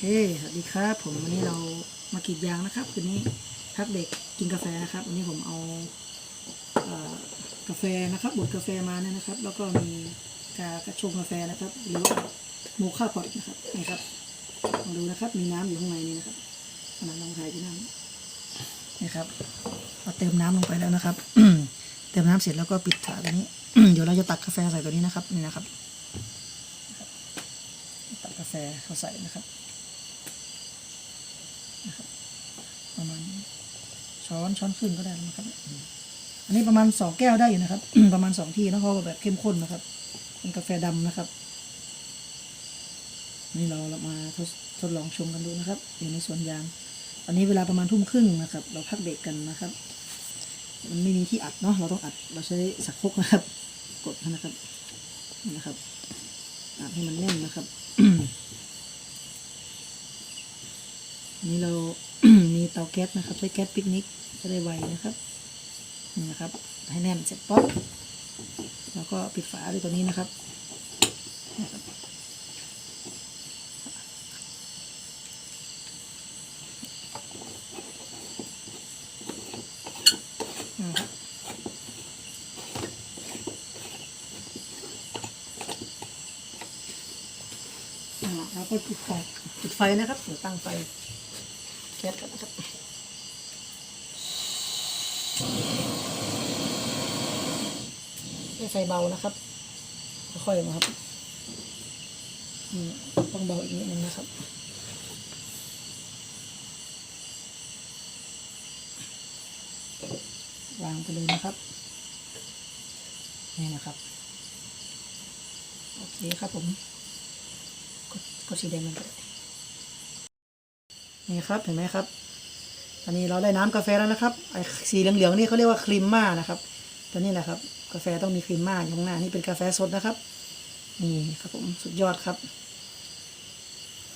เฮ้สวัสดีครับ ผมวันนี้เรามากรีดยางนะครับ คืนนี้พักเด็กกินกาแฟนะครับ วันนี้ผมเอาเออกาแฟนะครับบดกาแฟมาเนี่ยนะครับ แล้วก็มีกากระชงกาแฟนะครับหรือว่าโมคาพอตนะครับนี่ครับลองดูนะครับมีน้ำอยู่ข้างในนี่นะครับขนาดลองถ่ายที่น้ำนี่ครับเราเติมน้ำลงไปแล้วนะครับเติมน้ำเสร็จแล้วก็ปิดฝาตัวนี้ เดี๋ยวเราจะตักกาแฟใส่ตัวนี้นะครับนี่นะครับตักกาแฟเข้าใส่นะครับ ประมาณ ช้อนช้อนครึ่งก็ได้แล้วนะครับ อันนี้ประมาณสองแก้วได้อยู่นะครับ ประมาณสองที่นะเพราะแบบเข้มข้นนะครับ เป็นกาแฟดำนะครับ นี่เราเรามาทดทดลองชมกันดูนะครับ อยู่ในสวนยางตอนนี้เวลาประมาณทุ่มครึ่งนะครับ เราพักเบรกกันนะครับ มันไม่มีที่อัดเนาะเราต้องอัดเราใช้สักคกนะครับ กดนะครับนี่นะครับอัดให้มันแน่นนะครับนนี้เรา เตาแก๊สนะครับ ใช้แก๊สปิกนิกจะได้ไวนะครับนี่นะครับ ให้แน่นเสร็จป๊อปแล้วก็ปิดฝาด้วยตัวนี้นะครับนะครับนะครับอ่าแล้วก็ปิดไฟปิดไฟนะครับเดี๋ยวตั้งไฟ แก๊สกันนะครับให้ไฟเบานะครับ ค่อยๆมาครับอืมต้องเบาอีกนิดนึงนะครับวางไปเลยนะครับ นี่นะครับ โอเคครับผม กดกดสีแดงมันก็ได้ นี่ครับเห็นไหมครับ อันนี้เราได้น้ำกาแฟแล้วนะครับไอ้สีเหลืองๆนี่เขาเรียกว่าครีมม่านะครับตัวนี้แหละครับ กาแฟต้องมีครีมม่าอยู่ข้างหน้านี่เป็นกาแฟสดนะครับ นี่ครับผมสุดยอดครับ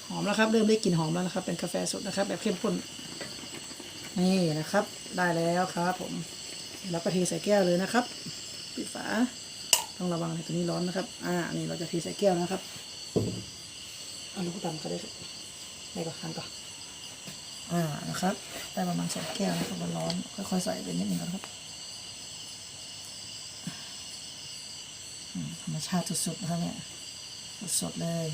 หอมแล้วครับ เริ่มได้กลิ่นหอมแล้วนะครับ เป็นกาแฟสดนะครับ แบบเข้มข้นนี่นะครับ ได้แล้วครับ ผมแล้วก็เทใส่แก้วเลยนะครับปิดฝาต้องระวังในตัวนี้ร้อนนะครับ อ่า นี่เราจะเทใส่แก้วนะครับเอาลูกตำก็ได้ครับได้ก่อนคันก่อน่านะครับได้ประมาณสองแก้วนะครับมันร้อนค่อยๆใส่ไปนิดนึงก่อนครับธรรมชาติสุดๆนะครับเนี่ยสดๆเลย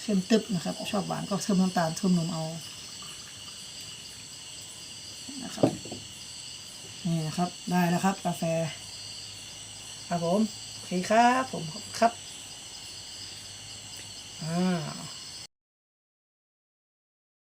เข้มตึบนะครับ ชอบหวานก็เพิ่มน้ำตาลเพิ่มนมเอานะครับนี่นะครับได้แล้วครับ กาแฟ ครับผมโอเคครับผมครับ อ่า